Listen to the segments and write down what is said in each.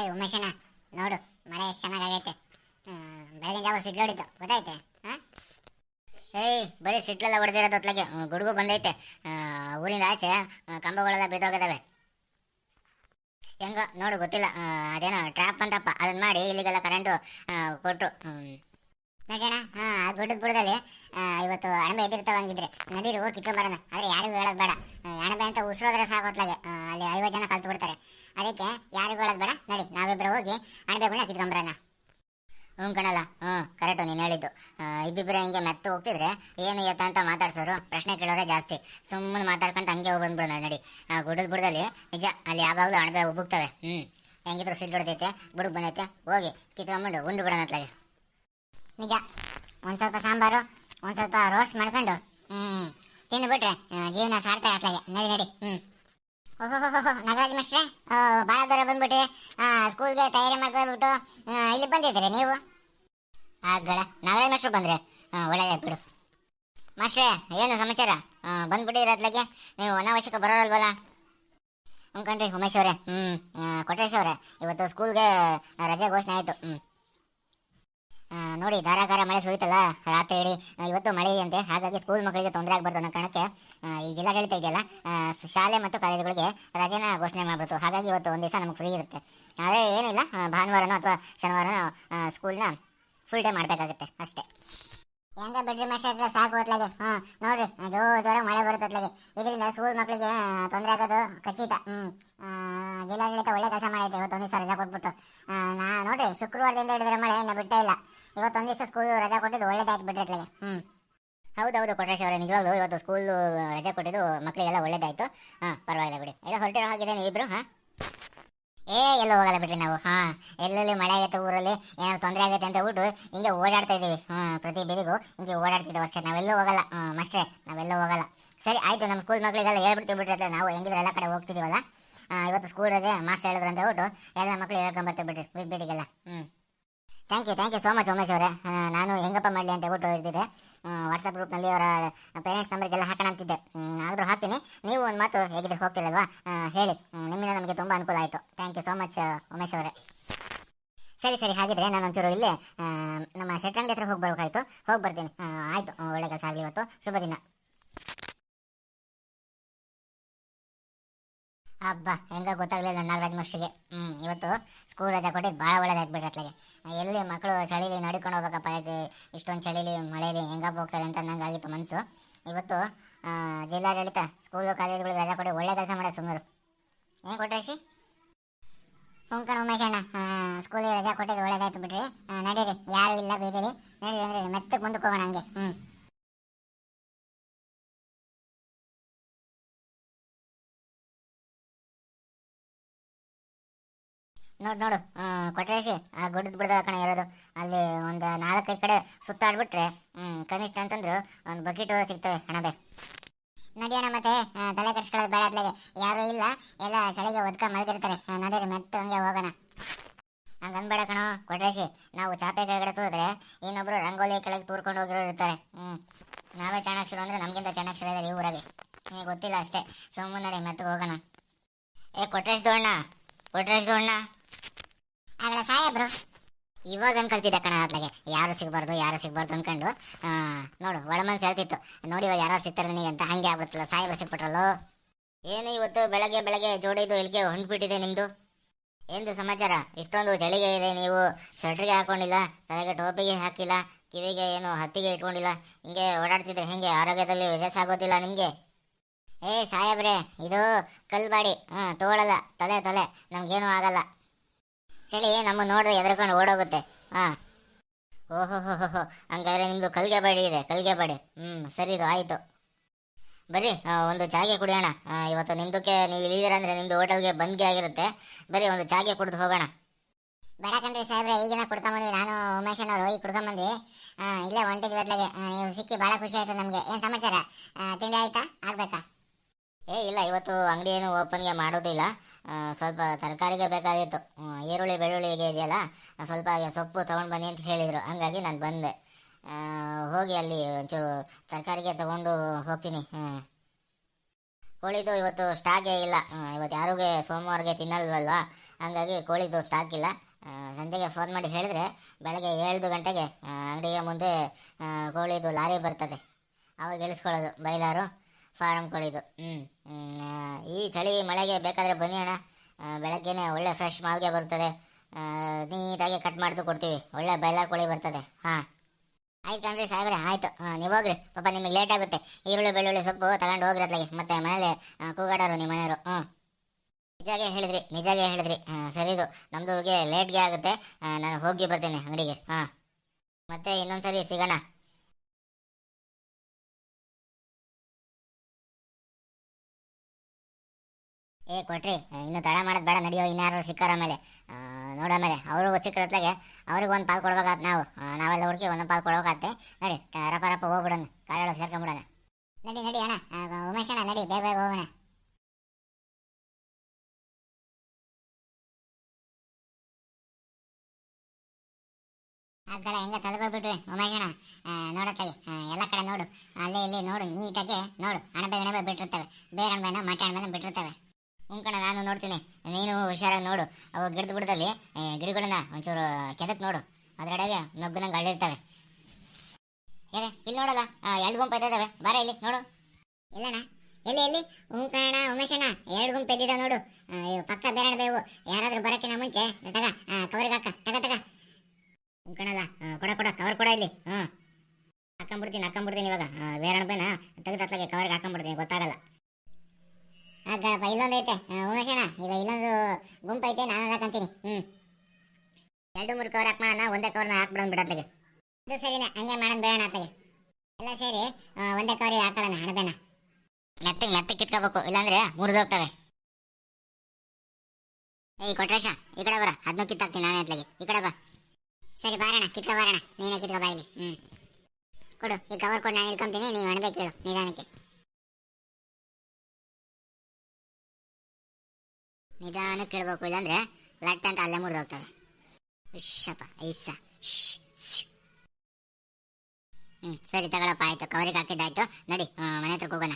ಏಯ್ ಉಮೇಶಣ್ಣ, ನೋಡು, ಮಳೆ ಎಷ್ಟು ಚೆನ್ನಾಗಾಗೈತೆ ಬೆಳಗಿನ ಜಾವ ಸಿಡ್ಲು ಹೊಡಿತು, ಗೊತ್ತಾಯ್ತೆ? ಹಾಂ? ಏಯ್, ಬರೀ ಸಿಡ್ಲೆಲ್ಲ ಹೊಡೆದಿರೋದು ಹೊತ್ಲಾಗೆ ಗುಡುಗು ಬಂದೈತೆ. ಊರಿಂದ ಆಚೆ ಕಂಬಗಳೆಲ್ಲ ಬಿದ್ದೋಗಿದಾವೆ. ಹೆಂಗೋ, ನೋಡು, ಗೊತ್ತಿಲ್ಲ. ಅದೇನೋ ಟ್ರ್ಯಾಪ್ ಅಂತಪ್ಪ. ಅದನ್ನ ಮಾಡಿ ಇಲ್ಲಿಗೆಲ್ಲ ಕರೆಂಟು ಕೊಟ್ಟು ನಡೋಣ ಹಾಂ, ಆ ಗುಡ್ಡದ ಬುಡದಲ್ಲಿ ಇವತ್ತು ಅಣಬೆ ಎದ್ದಿರ್ತಾವ ಹಂಗಿದ್ರೆ. ನಡೀರಿ ಹೋಗಿ ಕಿತ್ಕೊಂಬರೋಣ. ಆದರೆ ಯಾರಿಗೂ ಹೇಳೋದು ಬೇಡ. ಅಣಬೆ ಅಂತ ಉಸಿರೋದ್ರೆ ಸಾಕು ಹೊತ್ಲಾಗೆ ಅಲ್ಲಿ ಐವತ್ತು ಜನ ಕಲ್ತು ಬಿಡ್ತಾರೆ ಅದಕ್ಕೆ ಯಾರಿಗೂ ಹೇಳೋದು ಬೇಡ. ನಡಿ ನಾವಿಬ್ಬರು ಹೋಗಿ ಅಣಬೆಗಳನ್ನ ಕಿತ್ಕೊಂಬರೋಣ ಹ್ಞೂ ಕಣಲ್ಲ ಹ್ಞೂ ಕರೆಕ್ಟು ನೀನು ಹೇಳಿದ್ದು ಆ, ಇಬ್ಬಿಬ್ಬರೇ ಹಿಂಗೆ ಮೆತ್ತು ಹೋಗ್ತಿದ್ರೆ ಏನು ಎತ್ತ ಅಂತ ಮಾತಾಡ್ಸೋರು ಪ್ರಶ್ನೆ ಕೇಳೋರೆ ಜಾಸ್ತಿ ಸುಮ್ಮನೆ ಮಾತಾಡ್ಕೊಂತ ಹಂಗೆ ಹೋಗಿ ಬಂದ್ಬಿಡೋಣ ನಡಿ ಆ ಗುಡ್ಡದ ಬುಡದಲ್ಲಿ ನಿಜ ಅಲ್ಲಿ ಯಾವಾಗಲೂ ಅಣಬೆ ಉಬ್ಬುಕ್ತವೆ ಹ್ಞೂ ಹೆಂಗಿದ್ರು ಸಿಡ್ಲು ಹೊಡೆದೈತೆ, ಬುಡಕ್ ಬಂದೈತೆ, ಹೋಗಿ ಕಿತ್ಕೊಂಡ್ಬಿಟ್ಟು ಉಂಡು ಬಿಡೋಣ ಅತ್ಲಾಗೆ. ನಿಜ. ಒಂದು ಸ್ವಲ್ಪ ಸಾಂಬಾರು, ಒಂದು ಸ್ವಲ್ಪ ರೋಸ್ಟ್ ಮಾಡ್ಕೊಂಡು ಹ್ಞೂ ತಿಂದುಬಿಟ್ರೆ ಜೀವನ ಸಾರ್ಥಕ ಅತ್ಲಾಗೆ. ನಡಿ ನಡಿ ಹ್ಞೂ ಓಹೋ ನಗರಾಜ್ ಮಿಸ್ಟ್ರೆ ಭಾಳ ದೂರ ಬಂದ್ಬಿಟ್ರಿ. ಸ್ಕೂಲ್ಗೆ ತಯಾರಿ ಮಾಡ್ಕೊಂಡ್ಬಿಟ್ಟು ಇಲ್ಲಿ ಬಂದಿದ್ದೀರಿ ನೀವು? ಆಗಡ ನಾಗರಾಜ್ ಮಾಸ್ಟ್ರು ಬಂದ್ರೆ ಹಾಂ ಒಳ್ಳೆಯದಾಯ್ತು ಬಿಡು. ಮಾಸ್ಟ್ರೇ, ಏನು ಸಮಾಚಾರ? ಬಂದ್ಬಿಟ್ಟಿದ್ರೆ ಅತ್ಲಾಗೆ? ನೀವು ಅನಾವಶ್ಯಕ ಬರೋರಲ್ವಲ್ಲ? ಅನ್ಕಂಡ್ರಿ ಉಮೇಶ್ ಅವರೇ. ಹ್ಞೂ ಕೊಟ್ರೇಶ್ ಅವರೇ. ಇವತ್ತು ಸ್ಕೂಲ್ಗೆ ರಜೆ ಘೋಷಣೆ ಆಯಿತು. ಹ್ಮ್. ನೋಡಿ, ಧಾರಾಕಾರ ಮಳೆ ಸುರಿತಲ್ಲ, ರಾತ್ರಿ ಹೇಳಿ ಇವತ್ತು ಮಳೆ ಅಂತೆ. ಹಾಗಾಗಿ ಸ್ಕೂಲ್ ಮಕ್ಕಳಿಗೆ ತೊಂದರೆ ಆಗ್ಬಾರ್ದು ಅನ್ನೋ ಕಾರಣಕ್ಕೆ ಈ ಜಿಲ್ಲಾಡಳಿತ ಇದೆಯಲ್ಲ ಶಾಲೆ ಮತ್ತು ಕಾಲೇಜುಗಳಿಗೆ ರಜೆನ ಘೋಷಣೆ ಮಾಡ್ಬಿಡ್ತು. ಹಾಗಾಗಿ ಇವತ್ತು ಒಂದು ದಿವಸ ನಮಗೆ ಫ್ರೀ ಇರುತ್ತೆ. ಆದರೆ ಏನಿಲ್ಲ ಭಾನುವಾರನೋ ಅಥವಾ ಶನಿವಾರನೋ ಸ್ಕೂಲ್ನ ಫುಲ್ ಡೇ ಮಾಡಬೇಕಾಗುತ್ತೆ, ಅಷ್ಟೇ. ಹೆಂಗ ಬಿಡ್ರಿ ಮಾಸ್ಟರ್ ಸಾಕು ಹೊತ್ಲಾಗೆ. ಹ್ಞೂ ನೋಡ್ರಿ ಜೋ ಜೋರ ಮಳೆ ಬರುತ್ತೆ ಇದರಿಂದ ಸ್ಕೂಲ್ ಮಕ್ಕಳಿಗೆ ತೊಂದರೆ ಆಗೋದು, ಖಚಿತ. ಹ್ಞೂ ಜಿಲ್ಲಾಡಳಿತ ಒಳ್ಳೆ ಕೆಲಸ ಮಾಡೈತೆ. ಇವತ್ತೊಂದು ದಿವಸ ರಜಾ ಕೊಟ್ಬಿಟ್ಟು. ನಾ, ನೋಡ್ರಿ, ಶುಕ್ರವಾರದಿಂದ ಹಿಡಿದ್ರೆ ಮಳೆ ಇನ್ನು ಬಿಟ್ಟೇ ಇಲ್ಲ. ಇವತ್ತೊಂದು ದಿವಸ ಸ್ಕೂಲ್ ರಜಾ ಕೊಟ್ಟಿದ್ದು ಒಳ್ಳೇದಾಯ್ತು ಬಿಡ್ರಿ ಹ್ಞೂ ಹೌದೌದು ಕೊಟ್ರೇಶ್ ಅವರೇ, ನಿಜವಾಗ್ಲೂ ಇವತ್ತು ಸ್ಕೂಲ್ ರಜೆ ಕೊಟ್ಟಿದ್ದು ಮಕ್ಕಳಿಗೆಲ್ಲ ಒಳ್ಳೇದಾಯ್ತು. ಹಾಂ, ಪರವಾಗಿಲ್ಲ ಬಿಡಿ. ಎಲ್ಲ ಹೊರಟಿರೋ ಹಾಗಿದೆ ನೀವಿಬ್ಬರು ಹಾಂ? ಏ, ಎಲ್ಲೂ ಹೋಗಲ್ಲ ಬಿಡ್ರಿ ನಾವು. ಹಾ, ಎಲ್ಲೆಲ್ಲಿ ಮಳೆ ಆಗೈತೆ ಊರಲ್ಲಿ, ಏನಾದ್ರು ತೊಂದರೆ ಆಗೈತೆ ಅಂತ ಹೇಳ್ಬಿಟ್ಟು ಹಿಂಗೆ ಓಡಾಡ್ತಾ ಇದೀವಿ ಹ್ಞೂ ಪ್ರತಿ ಬೀದಿಗೂ ಹಿಂಗೆ ಓಡಾಡ್ತಿದ್ದೇವೆ ಅಷ್ಟೇ, ನಾವೆಲ್ಲೂ ಹೋಗಲ್ಲ. ಹ್ಞೂ ಮಸ್ಟ್ರೆ ನಾವೆಲ್ಲೂ ಹೋಗಲ್ಲ. ಸರಿ, ಆಯಿತು, ನಮ್ಮ ಸ್ಕೂಲ್ ಮಕ್ಕಳಿಗೆಲ್ಲ ಹೇಳ್ಬಿಡ್ತೀವಿ ಬಿಡ್ರಿ ನಾವು ಹೆಂಗಿದ್ರೆ ಎಲ್ಲ ಕಡೆ ಹೋಗ್ತಿದ್ದೀವಲ್ಲ ಇವತ್ತು ಸ್ಕೂಲ್ ರಜೆ, ಮಾಸ್ಟರ್ ಹೇಳಿದ್ರು ಅಂತ ಹೇಳ್ಬಿಟ್ಟು ಎಲ್ಲ ಮಕ್ಕಳು ಹೇಳ್ಕೊಂಬರ್ತೀವಿ ಬಿಡ್ರಿ ಬೀದಿ ಬೀದಿಗೆಲ್ಲ ಹ್ಞೂ thank you thank you so much Umesh ಅವರೇ. ನಾನು ಹೆಂಗಪ್ಪ ಮಾಡಲಿ ಅಂತ ಹೇಳ್ಬಿಟ್ಟು ಇರ್ತಿದ್ದೆ ವಾಟ್ಸಪ್ ಗ್ರೂಪ್ನಲ್ಲಿ ಅವರ ಪೇರೆಂಟ್ಸ್ ನಂಬರ್ಗೆಲ್ಲ ಹಾಕೋಣ ಅಂತಿದ್ದೆ. ಆದರೂ ಹಾಕ್ತೀನಿ. ನೀವು ಒಂದು ಮಾತು ಹೇಗಿದ್ರೆ ಹೋಗ್ತಿರಲ್ವಾ? ಹೇಳಿ. ನಿಮ್ಮಿಂದ ನಮಗೆ ತುಂಬ ಅನುಕೂಲ ಆಯಿತು. Thank you so much Umesh ಅವರೇ. ಸರಿ ಸರಿ, ಹಾಗಿದ್ರೆ ನಾನು ಒಂಚೂರು ಇಲ್ಲಿ ನಮ್ಮ ಶೆಟ್ರಂಗಿ ಹತ್ರ ಹೋಗಿ ಬರಬೇಕಾಯ್ತು ಹೋಗಿ ಬರ್ತೀನಿ. ಆಯಿತು. ಒಳ್ಳೆ ಕೆಲಸ ಆಗಲಿ ಇವತ್ತು. ಶುಭ ದಿನ. ಹಬ್ಬ, ಹೆಂಗ ಗೊತ್ತಾಗ್ಲಿಲ್ಲ ನಾಗರಾಜ್ ಮಾಸ್ಟ್ರಿಗೆ ಹ್ಞೂ ಇವತ್ತು ಸ್ಕೂಲ್ ರಜಾ ಕೊಟ್ಟಿದ್ದು ಭಾಳ ಒಳ್ಳೇದಾಗ್ಬಿಟ್ರೆ ಅತ್ಲಾಗೆ. ಎಲ್ಲಿ ಮಕ್ಕಳು ಚಳಿಲಿ ನಡ್ಕೊಂಡು ಹೋಗ್ಬೇಕಪ್ಪ, ಯಾಕೆ ಇಷ್ಟೊಂದು ಚಳಿಲಿ, ಮಳೆಲಿ ಹೆಂಗಪ್ಪ ಹೋಗ್ತಾರೆ ಅಂತ ನಂಗಾಗಿತ್ತು ಮನಸ್ಸು ಇವತ್ತು ಜಿಲ್ಲಾಡಳಿತ ಸ್ಕೂಲು ಕಾಲೇಜುಗಳಿಗೆ ರಜಾ ಕೊಡಿ ಒಳ್ಳೆ ಕೆಲಸ ಮಾಡೋದು ಸುಮ್ಮರು ಏನು ಕೊಟ್ರೇಶಿ ಹ್ಞೂ ಕಣ ಉಮೇಶ್ ಅಣ್ಣ ಸ್ಕೂಲಿಗೆ ರಜಾ ಕೊಟ್ಟಿದ್ದು ಒಳ್ಳೇದಾಯ್ತು ಬಿಡ್ರಿ. ನಡೀರಿ, ಯಾರು ಇಲ್ಲ ಬೀದಿರಿ ನಡೀರಿ ಅಂದರೆ ಮತ್ತೆ ಮುಂದಕ್ಕೆ ಹೋಗೋಣ ಹಂಗೆ. ಹ್ಞೂ ನೋಡು ನೋಡು. ಕೊಟ್ರೇಶಿ, ಆ ಗುಡ್ಡದ ಬಿಡದ ಕಣ ಇರೋದು. ಅಲ್ಲಿ ಒಂದು ನಾಲ್ಕೈದು ಕಡೆ ಸುತ್ತಾಡ್ಬಿಟ್ರೆ ಕನಿಷ್ಠ ಅಂತಂದ್ರು ಒಂದು ಬಕೆಟ್ ಸಿಗ್ತವೆ. ಹಣಬೆ ನಡಿಯೋಣ ಮತ್ತೆ ತಲೆ ಕೆಡ್ಸ್ಕೊಳ್ಳೋದು ಬೇಡ ಅದ್ಲಾಗೆ. ಯಾರು ಇಲ್ಲ, ಎಲ್ಲ ಚಳಿಗೆ ಒದ್ಕ ಮಲಗಿರ್ತಾರೆ. ನಡೀರಿ ಮತ್ತೆ ಹಂಗೆ ಹೋಗೋಣ. ಹಂಗೆ ಅನ್ಬೇಡ ಕಣ, ಕೊಟ್ರೇಶಿ. ನಾವು ಚಾಪೆ ಕೆಳಗಡೆ ತೂರಿದ್ರೆ ಇನ್ನೊಬ್ರು ರಂಗೋಲಿ ಕೆಳಗೆ ತೂರ್ಕೊಂಡು ಹೋಗಿರೋ ಇರ್ತಾರೆ. ಹ್ಮ್. ನಾವೇ ಚಾಣಾಕ್ಷರು ಅಂದ್ರೆ ನಮ್ಗಿಂತ ಚಾಣಾಕ್ಷರ ಇದ್ದಾರೆ ಈ ಊರಾಗೆ ನಿಮಗೆ ಗೊತ್ತಿಲ್ಲ ಅಷ್ಟೇ. ಸುಮ್ಮನೆ ಮತ್ತೆ ಹೋಗೋಣ. ಏ, ಕೊಟ್ರೇಶ್ ದೋಣ್ಣ. ಕೊಟ್ರೇಶ್ ದೋಣ್ಣ. ಆಗಲ ಸಾಹೇಬ್ರು. ಇವಾಗ ಅನ್ಕೊಳ್ತಿದ್ದೆ ಕಣ ಅತ್ಲಾಗೆ ಯಾರು ಸಿಗಬಾರ್ದು ಯಾರು ಸಿಗಬಾರ್ದು ಅನ್ಕೊಂಡು. ನೋಡು, ಒಳ ಮನ್ಸು ಹೇಳ್ತಿತ್ತು. ನೋಡಿ ಇವಾಗ ಯಾರು ಸಿಗ್ತಾರೆ ನನಗೆ ಅಂತ ಹಂಗೆ ಆಗ್ಬಿಡ್ತಲ್ಲ ಸಾಹೇಬ್ರು ಸಿಕ್ಬಿಟ್ರಲ್ಲೋ ಏನು ಇವತ್ತು ಬೆಳಗ್ಗೆ ಬೆಳಗ್ಗೆ ಜೋಡಿದು ಇಲ್ಲಿಗೆ ಹೊಂಟ್ಬಿಟ್ಟಿದೆ ನಿಮ್ದು? ಏನು ಸಮಾಚಾರ? ಇಷ್ಟೊಂದು ಚಳಿಗೆ ಇದೆ ನೀವು. ಸ್ವೆಟ್ರಿಗೆ ಹಾಕೊಂಡಿಲ್ಲ, ತಲೆಗೆ ಟೋಪಿಗೆ ಹಾಕಿಲ್ಲ, ಕಿವಿಗೆ ಏನು ಹತ್ತಿಗೆ ಇಟ್ಕೊಂಡಿಲ್ಲ. ಹಿಂಗೆ ಓಡಾಡ್ತಿದ್ರೆ ಹೆಂಗೆ? ಆರೋಗ್ಯದಲ್ಲಿ ವ್ಯತ್ಯಾಸ ಆಗೋದಿಲ್ಲ ನಿಮಗೆ? ಏ ಸಾಹೇಬ್ರೆ, ಇದು ಕಲ್ಬಾಡಿ. ಹಾಂ, ತೋಳಲ್ಲ, ತಲೆ ತಲೆ. ನಮಗೇನು ಆಗಲ್ಲ. ಚಳಿ ನಮ್ಮ ನೋಡ್ರಿ ಎದ್ರಕೊಂಡು ಓಡೋಗುತ್ತೆ. ಹಾಂ. ಓಹೋ ಹೋ ಹೋ ಹೋ ಹಂಗಾದ್ರೆ ನಿಮ್ಮದು ಕಲ್ಗೆ ಬಾಡಿ ಇದೆ ಕಲ್ಗೆ ಬಾಡಿ ಹ್ಞೂ ಸರಿದು ಆಯಿತು. ಬರ್ರಿ ಒಂದು ಚಾಗೆ ಕುಡಿಯೋಣ. ಇವತ್ತು ನಿಮ್ದಕ್ಕೆ ನೀವು ಇಲ್ಲಿದ್ದೀರ ಅಂದರೆ ನಿಮ್ಮದು ಹೋಟೆಲ್ಗೆ ಬಂದ್ಗೆ ಆಗಿರುತ್ತೆ. ಬರ್ರಿ ಒಂದು ಚಾಗೆ ಕುಡಿದು ಹೋಗೋಣ. ಬೇಡ ಕಣ್ರಿ ಸಾಹೇಬ್ರೆ ಈಗಿನ ಕುಡ್ಕೊಂಬಂದ್ವಿ ನಾನು ಉಮೇಶನವರು ಈಗ ಕುಡ್ಕೊಂಬಂದ್ವಿ ಬಂದ್ವಿ. ಇಲ್ಲೇ ಒಂಟಿ ಅದ್ಲಾಗೆ ನೀವು ಸಿಕ್ಕಿ ಭಾಳ ಖುಷಿ ಆಯ್ತು ನಮಗೆ. ಏನು ಸಮಾಚಾರ? ತಿಂಡಿ ಆಯ್ತಾ? ಆಗಬೇಕಾ? ಏ ಇಲ್ಲ ಇವತ್ತು ಅಂಗಡಿ ಏನು ಓಪನ್ಗೆ ಮಾಡೋದಿಲ್ಲ. ಸ್ವಲ್ಪ ತರಕಾರಿಗೆ ಬೇಕಾಗಿತ್ತು ಈರುಳ್ಳಿ, ಬೆಳ್ಳುಳ್ಳಿಗೆ ಇದೆಯಲ್ಲ ಸ್ವಲ್ಪ ಸೊಪ್ಪು ತೊಗೊಂಡು ಬನ್ನಿ ಅಂತ ಹೇಳಿದರು. ಹಂಗಾಗಿ ನಾನು ಬಂದೆ. ಹೋಗಿ ಅಲ್ಲಿ ಒಂಚೂರು ತರಕಾರಿಗೆ ತಗೊಂಡು ಹೋಗ್ತೀನಿ. ಕೋಳಿದು ಇವತ್ತು ಸ್ಟಾಕೇ ಇಲ್ಲ. ಇವತ್ತು ಯಾರಿಗೆ ಸೋಮವಾರಗೆ ತಿನ್ನಲ್ವಲ್ವಾ? ಹಂಗಾಗಿ ಕೋಳಿದು ಸ್ಟಾಕ್ ಇಲ್ಲ. ಸಂಜೆಗೆ ಫೋನ್ ಮಾಡಿ ಹೇಳಿದ್ರೆ ಬೆಳಗ್ಗೆ ಏಳು ಗಂಟೆಗೆ ಅಂಗಡಿಗೆ ಮುಂದೆ ಕೋಳಿದು ಲಾರಿ ಬರ್ತದೆ. ಅವಾಗ ಇಳಿಸ್ಕೊಳ್ಳೋದು, ಬೈಲಾರು. ಫಾರಮ್ ಕೋಳಿದು ಹ್ಞೂ ಈ ಚಳಿ ಮಳೆಗೆ ಬೇಕಾದರೆ ಬನ್ನಿ ಅಣ್ಣ. ಬೆಳಗ್ಗೆನೆ ಒಳ್ಳೆ ಫ್ರೆಶ್ ಮಾಲ್ಗೆ ಬರ್ತದೆ. ನೀಟಾಗಿ ಕಟ್ ಮಾಡ್ತು ಕೊಡ್ತೀವಿ. ಒಳ್ಳೆ ಬೈಲರ್ ಕೋಳಿ ಬರ್ತದೆ. ಹಾಂ. ಆಯ್ತು ಕಣ್ರಿ, ಸಾಹೇಬ್ರೆ, ಆಯ್ತು. ನೀವು ಹೋಗ್ರಿ. ಪಾಪ ನಿಮಗೆ ಲೇಟ್ ಆಗುತ್ತೆ. ಈರುಳ್ಳಿ, ಬೆಳ್ಳುಳ್ಳಿ, ಸೊಪ್ಪು ತಗೊಂಡು ಹೋಗ್ರಿ ಅತ್ಲಾಗೆ ಮತ್ತೆ ಮನೇಲಿ ಕೂಗಾಡೋರು ನಿಮ್ಮ ಮನೆಯವರು. ಹ್ಞೂ ನಿಜಾಗೆ ಹೇಳಿದ್ರಿ ನಿಜಾಗೆ ಹೇಳಿದ್ರಿ. ಸರಿದು ನಮ್ಮದುಗೆ ಲೇಟ್ಗೆ ಆಗುತ್ತೆ. ನಾನು ಹೋಗಿ ಬರ್ತೀನಿ ಅಂಗಡಿಗೆ. ಹಾಂ. ಮತ್ತೆ ಇನ್ನೊಂದ್ಸರಿ ಸಿಗೋಣ. ಏ, ಕೊಟ್ರಿ. ಇನ್ನು ತಡ ಮಾಡೋದು ಬೇಡ, ನಡಿಯೋ ಇನ್ಯಾರು ಸಿಕ್ಕಾರ ಮೇಲೆ ನೋಡ ಮೇಲೆ ಅವರು ಸಿಕ್ಕರತ್ಲಾಗೆ ಅವ್ರಿಗೆ ಒಂದು ಪಾಲ್ ಕೊಡ್ಬೇಕಾತ್ ನಾವು. ನಾವೆಲ್ಲ ಹುಡುಕಿ ಒಂದೊಂದು ಪಾಲ್ ಕೊಡ್ಬೇಕಾತ್ತೆ. ನಡಿ ರಪ್ಪ ರಪ್ಪ ಹೋಗ್ಬಿಡೋಣ ಕಾಡೊಳಗೆ ಸೇರ್ಕೊಂಬಿಡೋಣ. ನಡಿ ನಡಿ ಅಣ್ಣ. ಉಮೇಶ್ ಅಣ್ಣ, ನಡಿ, ಬೇಗ ಬೇಗ ಹೋಗೋಣ. ಆಗ್ಗಳ ಹೆಂಗ ತಲುಪಬಿಟ್ವಿ ಉಮೇಶ್ ಅಣ್ಣ. ನೋಡತ್ತಾಗಿ ಎಲ್ಲ ಕಡೆ ನೋಡು. ಅಲ್ಲೇ, ಇಲ್ಲಿ ನೋಡು, ನೀಟಾಗಿ ನೋಡು. ಅಣಬೆ ಅಣಬೆ ಬಿಟ್ಟಿರ್ತವೆ. ಬೇರೆ ಅಣಬೆನ ಮಟೆ ಅಣಬೆನ ಬಿಟ್ಟಿರ್ತವೆ. ಉಂಕಣ ನಾನು ನೋಡ್ತೀನಿ. ನೀನು ಹುಷಾರಾಗಿ ನೋಡು. ಅವು ಗಿಡದ ಬುಡದಲ್ಲಿ ಗಿಡಗಳನ್ನ ಒಂಚೂರು ಕೆದಕ್ ನೋಡು. ಅದರಡೆಗೆ ನಗ್ಗುನಂಗೆ ಅಳ್ಳಿರ್ತವೆ. ಏನೇ ಇಲ್ಲಿ ನೋಡಲ್ಲ ಎರಡು ಗುಂಪು ಎದ್ದಿದ್ದಾವೆ ಬಾರ ಇಲ್ಲಿ, ನೋಡು. ಇಲ್ಲಣ್ಣ, ಎಲ್ಲಿ ಎಲ್ಲಿ? ಹುಂಕಣ ಉಮೇಶಣ್ಣ ಎರಡು ಗುಂಪು ಎದ್ದಿದ ನೋಡು. ಪಕ್ಕ ಬೇರೆ ಬೇವು. ಯಾರಾದರೂ ಬರೋಕ್ಕಿಂತ ಮುಂಚೆ? ತಗ ಕವರಿಗೆ ಹಾಕ. ತಗ ತಗ. ಉಂಕಣಲ್ಲ ಕೊಡ ಕೊಡ, ಕವರ್ ಕೊಡ ಇಲ್ಲಿ. ಹ್ಞೂ ಹಾಕೊಂಬಿಡ್ತೀನಿ ಹಾಕೊಂಬಿಡ್ತೀನಿ ಇವಾಗ. ಬೇರೆ ಬೇನ ತೆಗೆದು ಕವರ್ಗೆ ಹಾಕೊಂಬಿಡ್ತೀನಿ, ಗೊತ್ತಾಗಲ್ಲ. ಅದ್ಗಳಪ್ಪ ಇಲ್ಲೊಂದು ಐತೆ. ಉಮೇಶಣ್ಣ ಈಗ ಇಲ್ಲೊಂದು ಗುಂಪು ಐತೆ ನಾನು ಹಾಕಂತೀನಿ ಹ್ಞೂ ಎರಡು ಮೂರು ಕವರ್ ಹಾಕ್ಮಾಡೋಣ ಒಂದೇ ಕವರ್ನ ಹಾಕ್ಬಿಡೋಣ ಬಿಡತ್ಲಾಗೆ ಅದು ಸರಿನೇ ಹಂಗೆ ಮಾಡೋಣ ಬೇಡ ಅತ್ತಗೆ ಎಲ್ಲ ಸೇರಿ ಒಂದೇ ಕವರ್ ಹಾಕೊಳ್ಳೋಣ ಅಣಬೆನ ಮೆತ್ತಗೆ ಮೆತ್ತಗೆ ಕಿತ್ಕೋಬೇಕು ಇಲ್ಲಾಂದ್ರೆ ಮುರಿದೋಗ್ತವೆ ಏಯ್ ಕೊಟ್ರೇಶ ಈ ಕಡೆ ಬರ ಅದನ್ನು ಕಿತ್ತಾಕ್ತೀನಿ ನಾನೇ ಅತ್ಲಗೆ ಈ ಕಡೆ ಬಾ. ಸರಿ ಬಾರಣ ಕಿತ್ಕೊ ಬಾರಣ ನೀನೇ ಕಿತ್ಕೊ ಬಾ ಇಲ್ಲಿ ಹ್ಞೂ ಕೊಡು ಈ ಕವರ್ ಕೊಡು ನಾನು ಇಟ್ಕೊಂತೀನಿ ನೀವು ಅಣಬೆ ಕೇಳು ನಿಧಾನಕ್ಕೆ. ನಿಧಾನಕ್ಕೆ ಕೇಳಬೇಕು, ಇಲ್ಲಾಂದ್ರೆ ಲಟ್ ಅಂತ ಅಲ್ಲೇ ಮುರಿದೋಗ್ತವೆ. ಶಪ್ಪ ಐಸ ಹ್ಞೂ ಸರಿ ತಗೊಳಪ್ಪ, ಆಯಿತು, ಕವರಿಗೆ ಹಾಕಿದ್ದಾಯ್ತು ನಡಿ ಮನೆ ಹತ್ರಕ್ಕೆ ಹೋಗೋಣ.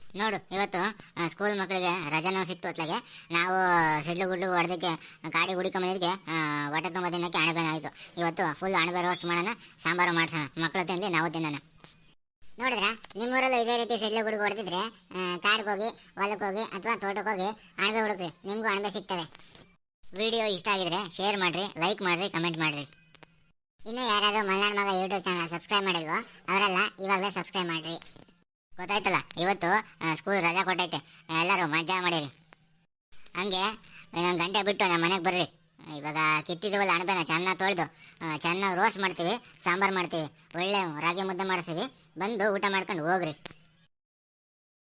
ನೋಡು, ಇವತ್ತು ಸ್ಕೂಲ್ ಮಕ್ಕಳಿಗೆ ರಜಾನೂ ಸಿಕ್ತು ಹೊತ್ಲಾಗೆ ನಾವು, ಸಿಡ್ಲು ಗುಡ್ಲು ಹೊಡೆದಕ್ಕೆ, ಗಾಡಿ ಹುಡಿಕೊಂಬಂದಿದ್ದಕ್ಕೆ ಹೊಟ್ಟೆ ತುಂಬ ದಿನಕ್ಕೆ ಅಣಬೆನ ಆಯಿತು. ಇವತ್ತು ಫುಲ್ ಅಣಬೆ ರೋಸ್ಟ್ ಮಾಡೋಣ, ಸಾಂಬಾರು ಮಾಡ್ಸೋಣ. ಮಕ್ಕಳು ತಿನ್ನಲಿ ನಾವು ತಿನ್ನೋಣ. ನೋಡಿದ್ರ? ನಿಮ್ಮೂರಲ್ಲೂ ಇದೇ ರೀತಿ ಸಿಡ್ಲು ಗುಡುಗು ಹೊಡೆದಿದ್ರೆ ಕಾಡಿಗೆ ಹೋಗಿ ಹೊಲಕ್ಕೆ ಹೋಗಿ, ಅಥವಾ ತೋಟಕ್ಕೆ ಹೋಗಿ ಅಣಬೆ ಹುಡುಕ್ರಿ, ನಿಮಗೂ ಅಣಬೆ ಸಿಗ್ತವೆ. ವಿಡಿಯೋ ಇಷ್ಟ ಆಗಿದ್ರೆ ಶೇರ್ ಮಾಡಿರಿ, ಲೈಕ್ ಮಾಡಿರಿ, ಕಮೆಂಟ್ ಮಾಡಿರಿ. ಇನ್ನೂ ಯಾರಾದರೂ ಮಲ್ನಾಡ್ ಮಗ ಯೂಟ್ಯೂಬ್ ಚಾನಲ್ ಸಬ್ಸ್ಕ್ರೈಬ್ ಮಾಡಿಲ್ವೋ, ಅವರೆಲ್ಲ ಇವಾಗಲೇ ಸಬ್ಸ್ಕ್ರೈಬ್ ಮಾಡಿರಿ. ಗೊತ್ತಾಯ್ತಲ್ಲ? ಇವತ್ತು ಸ್ಕೂಲ್ ರಜಾ ಕೊಟ್ಟೈತೆ. ಎಲ್ಲರೂ ಮಜಾ ಮಾಡಿರಿ. ಹಂಗೆ, ಇನ್ನೊಂದು ಗಂಟೆ ಬಿಟ್ಟು ನಮ್ಮ ಮನೆಗೆ ಬರ್ರಿ. ಇವಾಗ ಕಿತ್ತಿದ್ದವಲ್ಲ ಅಣಬೆನ ಚೆನ್ನಾಗಿ ತೊಳೆದು ಚೆನ್ನಾಗಿ ರೋಸ್ಟ್ ಮಾಡ್ತೀವಿ, ಸಾಂಬಾರು ಮಾಡ್ತೀವಿ. ಒಳ್ಳೆ ರಾಗಿ ಮುದ್ದೆ ಮಾಡ್ತೀವಿ. ಬಂದು ಊಟ ಮಾಡ್ಕೊಂಡು ಹೋಗ್ರಿ.